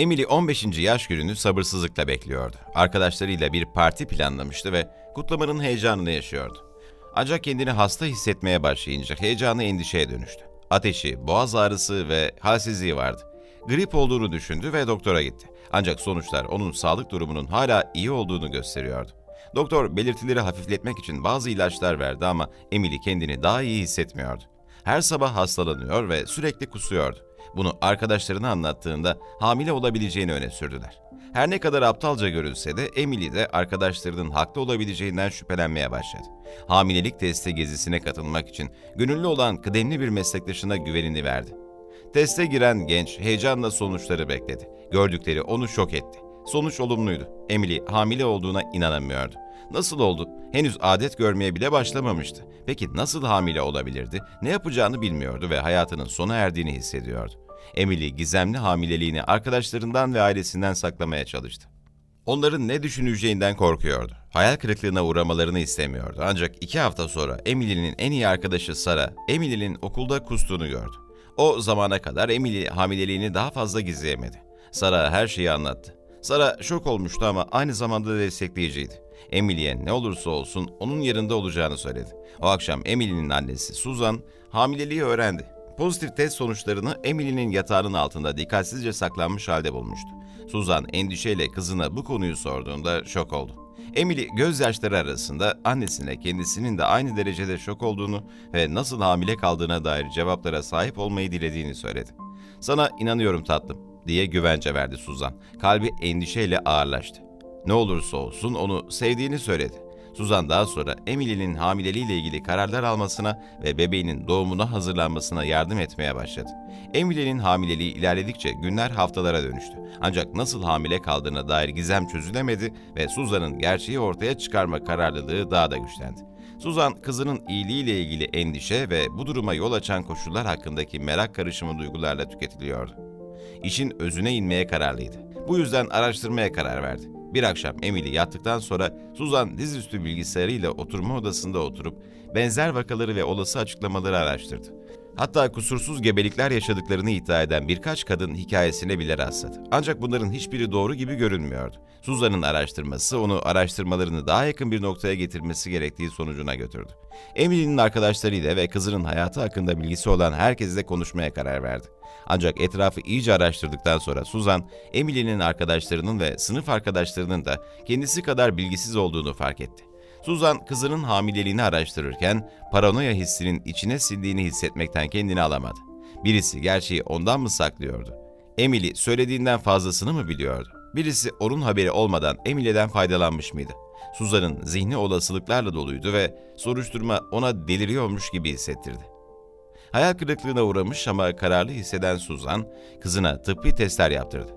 Emily 15. yaş gününü sabırsızlıkla bekliyordu. Arkadaşlarıyla bir parti planlamıştı ve kutlamanın heyecanını yaşıyordu. Ancak kendini hasta hissetmeye başlayınca heyecanı endişeye dönüştü. Ateşi, boğaz ağrısı ve halsizliği vardı. Grip olduğunu düşündü ve doktora gitti. Ancak sonuçlar onun sağlık durumunun hala iyi olduğunu gösteriyordu. Doktor belirtileri hafifletmek için bazı ilaçlar verdi ama Emily kendini daha iyi hissetmiyordu. Her sabah hastalanıyor ve sürekli kusuyordu. Bunu arkadaşlarına anlattığında hamile olabileceğini öne sürdüler. Her ne kadar aptalca görünse de Emily de arkadaşlarının haklı olabileceğinden şüphelenmeye başladı. Hamilelik testi gezisine katılmak için gönüllü olan kıdemli bir meslektaşına güvenini verdi. Teste giren genç heyecanla sonuçları bekledi. Gördükleri onu şok etti. Sonuç olumluydu. Emily hamile olduğuna inanamıyordu. Nasıl oldu? Henüz adet görmeye bile başlamamıştı. Peki nasıl hamile olabilirdi? Ne yapacağını bilmiyordu ve hayatının sona erdiğini hissediyordu. Emily gizemli hamileliğini arkadaşlarından ve ailesinden saklamaya çalıştı. Onların ne düşüneceğinden korkuyordu. Hayal kırıklığına uğramalarını istemiyordu. Ancak iki hafta sonra Emily'nin en iyi arkadaşı Sara, Emily'nin okulda kustuğunu gördü. O zamana kadar Emily hamileliğini daha fazla gizleyemedi. Sara her şeyi anlattı. Sara şok olmuştu ama aynı zamanda destekleyiciydi. Emily'e ne olursa olsun onun yanında olacağını söyledi. O akşam Emily'nin annesi Susan hamileliği öğrendi. Pozitif test sonuçlarını Emily'nin yatağının altında dikkatsizce saklanmış halde bulmuştu. Suzan endişeyle kızına bu konuyu sorduğunda şok oldu. Emily gözyaşları arasında annesine kendisinin de aynı derecede şok olduğunu ve nasıl hamile kaldığına dair cevaplara sahip olmayı dilediğini söyledi. Sana inanıyorum tatlım diye güvence verdi Suzan. Kalbi endişeyle ağırlaştı. Ne olursa olsun onu sevdiğini söyledi. Suzan daha sonra Emily'nin hamileliğiyle ilgili kararlar almasına ve bebeğinin doğumuna hazırlanmasına yardım etmeye başladı. Emily'nin hamileliği ilerledikçe günler haftalara dönüştü. Ancak nasıl hamile kaldığına dair gizem çözülemedi ve Suzan'ın gerçeği ortaya çıkarma kararlılığı daha da güçlendi. Suzan, kızının iyiliğiyle ilgili endişe ve bu duruma yol açan koşullar hakkındaki merak karışımı duygularla tüketiliyordu. İşin özüne inmeye kararlıydı. Bu yüzden araştırmaya karar verdi. Bir akşam Emily yattıktan sonra Suzan dizüstü bilgisayarıyla oturma odasında oturup benzer vakaları ve olası açıklamaları araştırdı. Hatta kusursuz gebelikler yaşadıklarını iddia eden birkaç kadın hikayesine bile rastladı. Ancak bunların hiçbiri doğru gibi görünmüyordu. Suzan'ın araştırması onu araştırmalarını daha yakın bir noktaya getirmesi gerektiği sonucuna götürdü. Emily'nin arkadaşlarıyla ve kızının hayatı hakkında bilgisi olan herkesle konuşmaya karar verdi. Ancak etrafı iyice araştırdıktan sonra Suzan, Emily'nin arkadaşlarının ve sınıf arkadaşlarının da kendisi kadar bilgisiz olduğunu fark etti. Suzan kızının hamileliğini araştırırken paranoya hissinin içine sindiğini hissetmekten kendini alamadı. Birisi gerçeği ondan mı saklıyordu? Emily söylediğinden fazlasını mı biliyordu? Birisi onun haberi olmadan Emily'den faydalanmış mıydı? Suzan'ın zihni olasılıklarla doluydu ve soruşturma ona deliriyormuş gibi hissettirdi. Hayal kırıklığına uğramış ama kararlı hisseden Suzan, kızına tıbbi testler yaptırdı.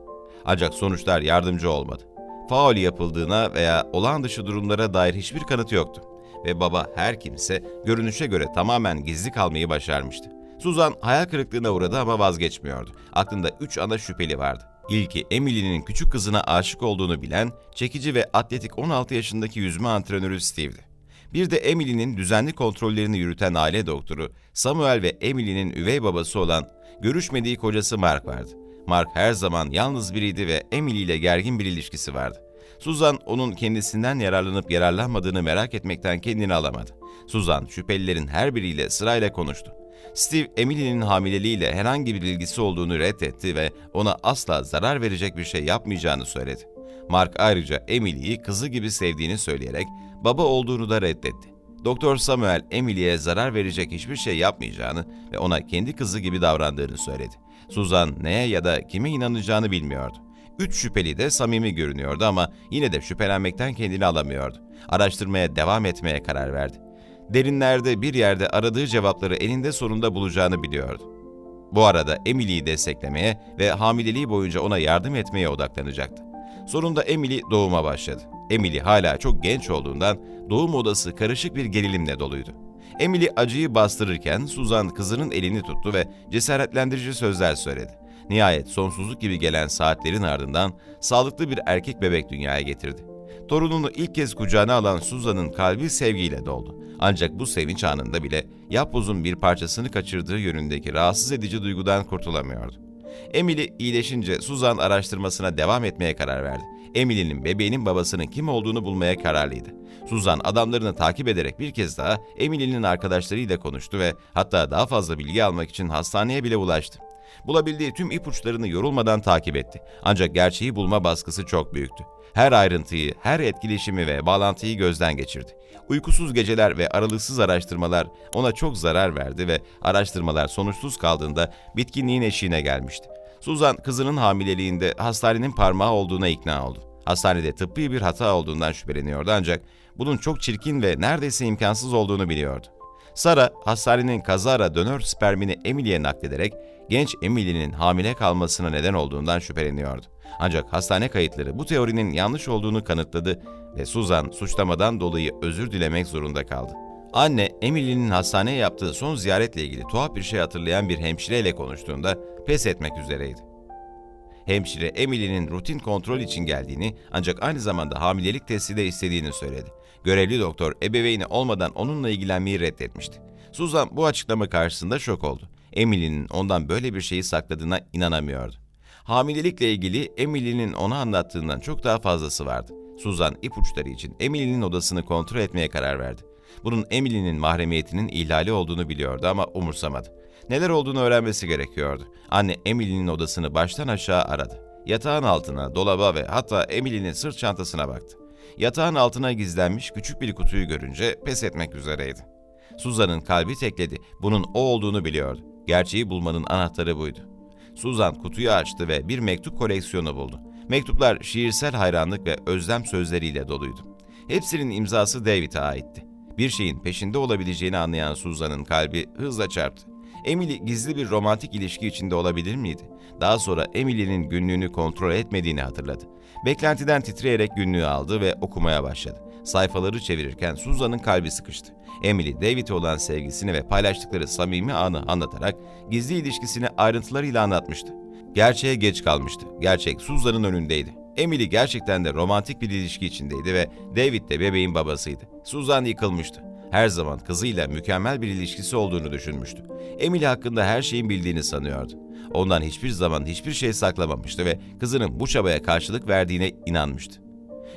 Ancak sonuçlar yardımcı olmadı. Faul yapıldığına veya olağan dışı durumlara dair hiçbir kanıtı yoktu. Ve baba her kimse görünüşe göre tamamen gizli kalmayı başarmıştı. Suzan hayal kırıklığına uğradı ama vazgeçmiyordu. Aklında üç ana şüpheli vardı. İlki Emily'nin küçük kızına aşık olduğunu bilen, çekici ve atletik 16 yaşındaki yüzme antrenörü Steve'di. Bir de Emily'nin düzenli kontrollerini yürüten aile doktoru Samuel ve Emily'nin üvey babası olan görüşmediği kocası Mark vardı. Mark her zaman yalnız biriydi ve Emily ile gergin bir ilişkisi vardı. Suzan onun kendisinden yararlanıp yararlanmadığını merak etmekten kendini alamadı. Suzan şüphelilerin her biriyle sırayla konuştu. Steve, Emily'nin hamileliğiyle herhangi bir ilgisi olduğunu reddetti ve ona asla zarar verecek bir şey yapmayacağını söyledi. Mark ayrıca Emily'yi kızı gibi sevdiğini söyleyerek baba olduğunu da reddetti. Doktor Samuel Emily'ye zarar verecek hiçbir şey yapmayacağını ve ona kendi kızı gibi davrandığını söyledi. Suzan neye ya da kime inanacağını bilmiyordu. Üç şüpheli de samimi görünüyordu ama yine de şüphelenmekten kendini alamıyordu. Araştırmaya devam etmeye karar verdi. Derinlerde bir yerde aradığı cevapları eninde sonunda bulacağını biliyordu. Bu arada Emily'yi desteklemeye ve hamileliği boyunca ona yardım etmeye odaklanacaktı. Sonunda Emily doğuma başladı. Emily hala çok genç olduğundan doğum odası karışık bir gerilimle doluydu. Emily acıyı bastırırken Suzan kızının elini tuttu ve cesaretlendirici sözler söyledi. Nihayet sonsuzluk gibi gelen saatlerin ardından sağlıklı bir erkek bebek dünyaya getirdi. Torununu ilk kez kucağına alan Suzan'ın kalbi sevgiyle doldu. Ancak bu sevinç anında bile yapbozun bir parçasını kaçırdığı yönündeki rahatsız edici duygudan kurtulamıyordu. Emily iyileşince Suzan araştırmasına devam etmeye karar verdi. Emily'nin bebeğinin babasının kim olduğunu bulmaya kararlıydı. Suzan adamlarını takip ederek bir kez daha Emily'nin arkadaşlarıyla konuştu ve hatta daha fazla bilgi almak için hastaneye bile ulaştı. Bulabildiği tüm ipuçlarını yorulmadan takip etti. Ancak gerçeği bulma baskısı çok büyüktü. Her ayrıntıyı, her etkileşimi ve bağlantıyı gözden geçirdi. Uykusuz geceler ve aralıksız araştırmalar ona çok zarar verdi ve araştırmalar sonuçsuz kaldığında bitkinliğin eşiğine gelmişti. Suzan kızının hamileliğinde hastanenin parmağı olduğuna ikna oldu. Hastanede tıbbi bir hata olduğundan şüpheleniyordu ancak bunun çok çirkin ve neredeyse imkansız olduğunu biliyordu. Sara, hastanenin kazara dönör spermini Emily'e naklederek genç Emily'nin hamile kalmasına neden olduğundan şüpheleniyordu. Ancak hastane kayıtları bu teorinin yanlış olduğunu kanıtladı ve Susan suçlamadan dolayı özür dilemek zorunda kaldı. Anne, Emily'nin hastaneye yaptığı son ziyaretle ilgili tuhaf bir şey hatırlayan bir hemşireyle konuştuğunda pes etmek üzereydi. Hemşire Emily'nin rutin kontrol için geldiğini ancak aynı zamanda hamilelik testi de istediğini söyledi. Görevli doktor ebeveyni olmadan onunla ilgilenmeyi reddetmişti. Suzan bu açıklama karşısında şok oldu. Emily'nin ondan böyle bir şeyi sakladığına inanamıyordu. Hamilelikle ilgili Emily'nin ona anlattığından çok daha fazlası vardı. Suzan ipuçları için Emily'nin odasını kontrol etmeye karar verdi. Bunun Emily'nin mahremiyetinin ihlali olduğunu biliyordu ama umursamadı. Neler olduğunu öğrenmesi gerekiyordu. Anne Emily'nin odasını baştan aşağı aradı. Yatağın altına, dolaba ve hatta Emily'nin sırt çantasına baktı. Yatağın altına gizlenmiş küçük bir kutuyu görünce pes etmek üzereydi. Suzan'ın kalbi tekledi. Bunun o olduğunu biliyordu. Gerçeği bulmanın anahtarı buydu. Suzan kutuyu açtı ve bir mektup koleksiyonu buldu. Mektuplar şiirsel hayranlık ve özlem sözleriyle doluydu. Hepsinin imzası David'e aitti. Bir şeyin peşinde olabileceğini anlayan Suzan'ın kalbi hızla çarptı. Emily gizli bir romantik ilişki içinde olabilir miydi? Daha sonra Emily'nin günlüğünü kontrol etmediğini hatırladı. Beklentiden titreyerek günlüğü aldı ve okumaya başladı. Sayfaları çevirirken Suzan'ın kalbi sıkıştı. Emily, David'e olan sevgisini ve paylaştıkları samimi anı anlatarak gizli ilişkisini ayrıntılarıyla anlatmıştı. Gerçeğe geç kalmıştı. Gerçek Suzan'ın önündeydi. Emily gerçekten de romantik bir ilişki içindeydi ve David de bebeğin babasıydı. Suzan yıkılmıştı. Her zaman kızıyla mükemmel bir ilişkisi olduğunu düşünmüştü. Emily hakkında her şeyin bildiğini sanıyordu. Ondan hiçbir zaman hiçbir şey saklamamıştı ve kızının bu çabaya karşılık verdiğine inanmıştı.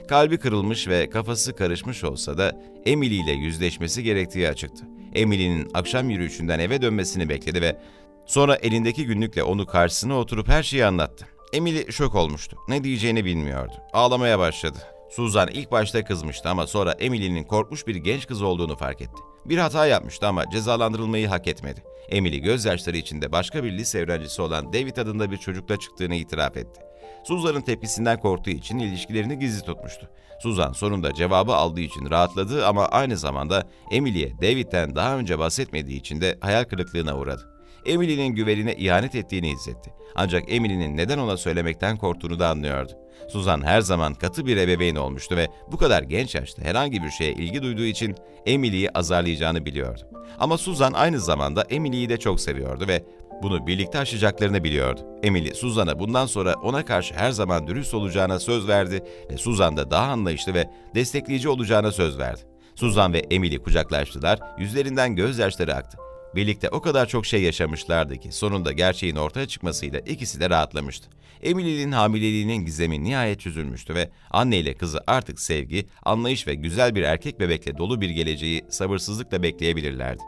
Kalbi kırılmış ve kafası karışmış olsa da Emily ile yüzleşmesi gerektiği açıktı. Emily'nin akşam yürüyüşünden eve dönmesini bekledi ve sonra elindeki günlükle onu karşısına oturup her şeyi anlattı. Emily şok olmuştu. Ne diyeceğini bilmiyordu. Ağlamaya başladı. Suzan ilk başta kızmıştı ama sonra Emily'nin korkmuş bir genç kız olduğunu fark etti. Bir hata yapmıştı ama cezalandırılmayı hak etmedi. Emily gözyaşları içinde başka bir lise öğrencisi olan David adında bir çocukla çıktığını itiraf etti. Suzan'ın tepkisinden korktuğu için ilişkilerini gizli tutmuştu. Suzan sonunda cevabı aldığı için rahatladı ama aynı zamanda Emily'ye David'den daha önce bahsetmediği için de hayal kırıklığına uğradı. Emily'nin güvenine ihanet ettiğini hissetti. Ancak Emily'nin neden ona söylemekten korktuğunu da anlıyordu. Suzan her zaman katı bir ebeveyn olmuştu ve bu kadar genç yaşta herhangi bir şeye ilgi duyduğu için Emily'yi azarlayacağını biliyordu. Ama Suzan aynı zamanda Emily'yi de çok seviyordu ve bunu birlikte aşacaklarını biliyordu. Emily, Suzan'a bundan sonra ona karşı her zaman dürüst olacağına söz verdi ve Suzan da daha anlayışlı ve destekleyici olacağına söz verdi. Suzan ve Emily kucaklaştılar, yüzlerinden gözyaşları aktı. Birlikte o kadar çok şey yaşamışlardı ki sonunda gerçeğin ortaya çıkmasıyla ikisi de rahatlamıştı. Emily'nin hamileliğinin gizemi nihayet çözülmüştü ve anne ile kızı artık sevgi, anlayış ve güzel bir erkek bebekle dolu bir geleceği sabırsızlıkla bekleyebilirlerdi.